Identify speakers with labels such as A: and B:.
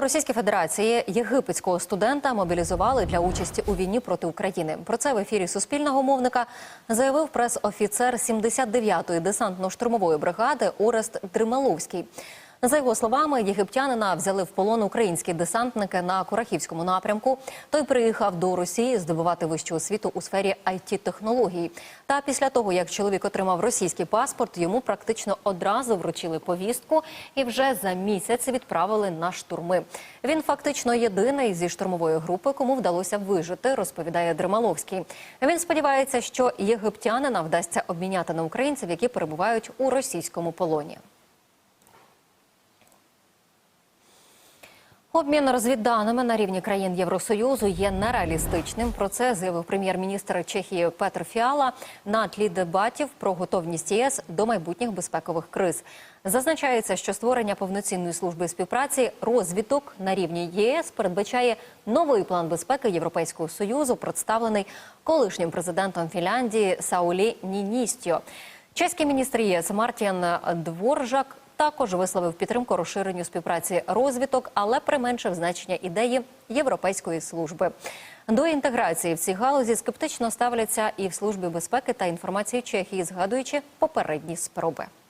A: Російській Федерації єгипетського студента мобілізували для участі у війні проти України. Про це в ефірі Суспільного мовника заявив прес-офіцер 79-ї десантно-штурмової бригади Орест Дрималовський. За його словами, єгиптянина взяли в полон українські десантники на Курахівському напрямку. Той приїхав до Росії здобувати вищу освіту у сфері it технологій Та після того, як чоловік отримав російський паспорт, йому практично одразу вручили повістку і вже за місяць відправили на штурми. Він фактично єдиний зі штурмової групи, кому вдалося вижити, розповідає Дрималовський. Він сподівається, що єгиптянина вдасться обміняти на українців, які перебувають у російському полоні. Обмін розвідданими на рівні країн Євросоюзу є нереалістичним. Про це заявив прем'єр-міністр Чехії Петр Фіала на тлі дебатів про готовність ЄС до майбутніх безпекових криз. Зазначається, що створення повноцінної служби співпраці розвиток на рівні ЄС передбачає новий план безпеки Європейського союзу, представлений колишнім президентом Фінляндії Саулі Ніністьо. Чеський міністр ЄС Мартін Дворжак також висловив підтримку розширенню співпраці розвиток, але применшив значення ідеї європейської служби. До інтеграції в цій галузі скептично ставляться і в службі безпеки та інформації Чехії, згадуючи попередні спроби.